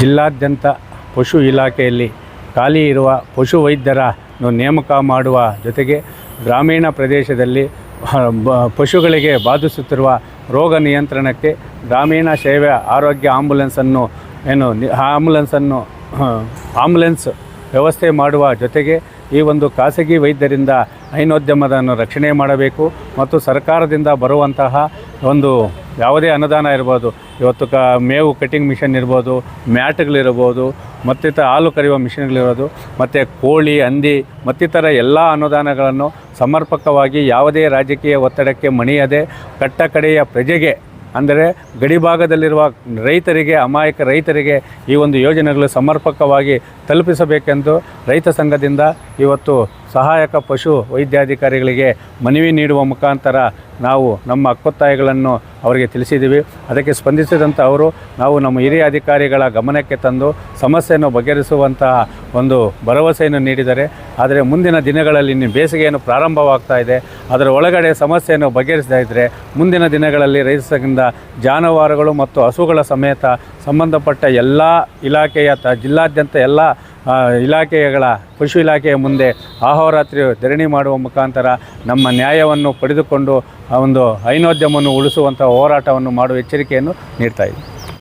ಜಿಲ್ಲಾದ್ಯಂತ ಪಶು ಇಲಾಖೆಯಲ್ಲಿ ಖಾಲಿ ಇರುವ ಪಶು ವೈದ್ಯರನ್ನು ನೇಮಕ ಮಾಡುವ ಜೊತೆಗೆ ಗ್ರಾಮೀಣ ಪ್ರದೇಶದಲ್ಲಿ ಪಶುಗಳಿಗೆ ಬಾಧಿಸುತ್ತಿರುವ ರೋಗ ನಿಯಂತ್ರಣಕ್ಕೆ ಗ್ರಾಮೀಣ ಸೇವೆ ಆರೋಗ್ಯ ಆಂಬುಲೆನ್ಸನ್ನು, ಏನು ಆಂಬುಲೆನ್ಸನ್ನು ಆಂಬುಲೆನ್ಸ್ ವ್ಯವಸ್ಥೆ ಮಾಡುವ ಜೊತೆಗೆ ಈ ಒಂದು ಖಾಸಗಿ ವೈದ್ಯರಿಂದ ಹೈನೋದ್ಯಮದನ್ನು ರಕ್ಷಣೆ ಮಾಡಬೇಕು ಮತ್ತು ಸರ್ಕಾರದಿಂದ ಬರುವಂತಹ ಒಂದು ಯಾವುದೇ ಅನುದಾನ ಇರ್ಬೋದು. ಇವತ್ತು ಕ ಮೇವು ಕಟಿಂಗ್ ಮಿಷನ್ ಇರ್ಬೋದು, ಮ್ಯಾಟ್ಗಳಿರ್ಬೋದು, ಮತ್ತಿತರ ಹಾಲು ಕರೆಯುವ ಮಿಷನ್ಗಳಿರ್ಬೋದು ಮತ್ತು ಕೋಳಿ, ಹಂದಿ, ಮತ್ತಿತರ ಎಲ್ಲ ಅನುದಾನಗಳನ್ನು ಸಮರ್ಪಕವಾಗಿ ಯಾವುದೇ ರಾಜಕೀಯ ಒತ್ತಡಕ್ಕೆ ಮಣಿಯದೆ ಕಟ್ಟ ಕಡೆಯ ಪ್ರಜೆಗೆ, ಅಂದರೆ ಗಡಿಭಾಗದಲ್ಲಿರುವ ರೈತರಿಗೆ, ಅಮಾಯಕ ರೈತರಿಗೆ ಈ ಒಂದು ಯೋಜನೆಗಳು ಸಮರ್ಪಕವಾಗಿ ತಲುಪಿಸಬೇಕೆಂದು ರೈತ ಸಂಘದಿಂದ ಇವತ್ತು ಸಹಾಯಕ ಪಶು ವೈದ್ಯಾಧಿಕಾರಿಗಳಿಗೆ ಮನವಿ ನೀಡುವ ಮುಖಾಂತರ ನಾವು ನಮ್ಮ ಹಕ್ಕೊತ್ತಾಯಗಳನ್ನು ಅವರಿಗೆ ತಿಳಿಸಿದ್ದೀವಿ. ಅದಕ್ಕೆ ಸ್ಪಂದಿಸಿದಂಥ ಅವರು, ನಾವು ನಮ್ಮ ಹಿರಿಯ ಅಧಿಕಾರಿಗಳ ಗಮನಕ್ಕೆ ತಂದು ಸಮಸ್ಯೆಯನ್ನು ಬಗೆಹರಿಸುವಂತಹ ಒಂದು ಭರವಸೆಯನ್ನು ನೀಡಿದ್ದಾರೆ. ಆದರೆ ಮುಂದಿನ ದಿನಗಳಲ್ಲಿ ಇನ್ನು ಬೇಸಿಗೆಯನ್ನು ಪ್ರಾರಂಭವಾಗ್ತಾ ಇದೆ. ಅದರ ಒಳಗಡೆ ಸಮಸ್ಯೆಯನ್ನು ಬಗೆಹರಿಸದೇ ಇದ್ದರೆ ಮುಂದಿನ ದಿನಗಳಲ್ಲಿ ರೈತ ಜಾನುವಾರುಗಳು ಮತ್ತು ಹಸುಗಳ ಸಮೇತ ಸಂಬಂಧಪಟ್ಟ ಎಲ್ಲ ಇಲಾಖೆಯ ತ, ಜಿಲ್ಲಾದ್ಯಂತ ಎಲ್ಲ ಇಲಾಖೆಗಳ, ಪಶು ಇಲಾಖೆಯ ಮುಂದೆ ಆಹೋರಾತ್ರಿ ಧರಣಿ ಮಾಡುವ ಮುಖಾಂತರ ನಮ್ಮ ನ್ಯಾಯವನ್ನು ಪಡೆದುಕೊಂಡು ಆ ಒಂದು ಹೈನೋದ್ಯಮವನ್ನು ಉಳಿಸುವಂಥ ಹೋರಾಟವನ್ನು ಮಾಡುವ ಎಚ್ಚರಿಕೆಯನ್ನು ನೀಡ್ತಾ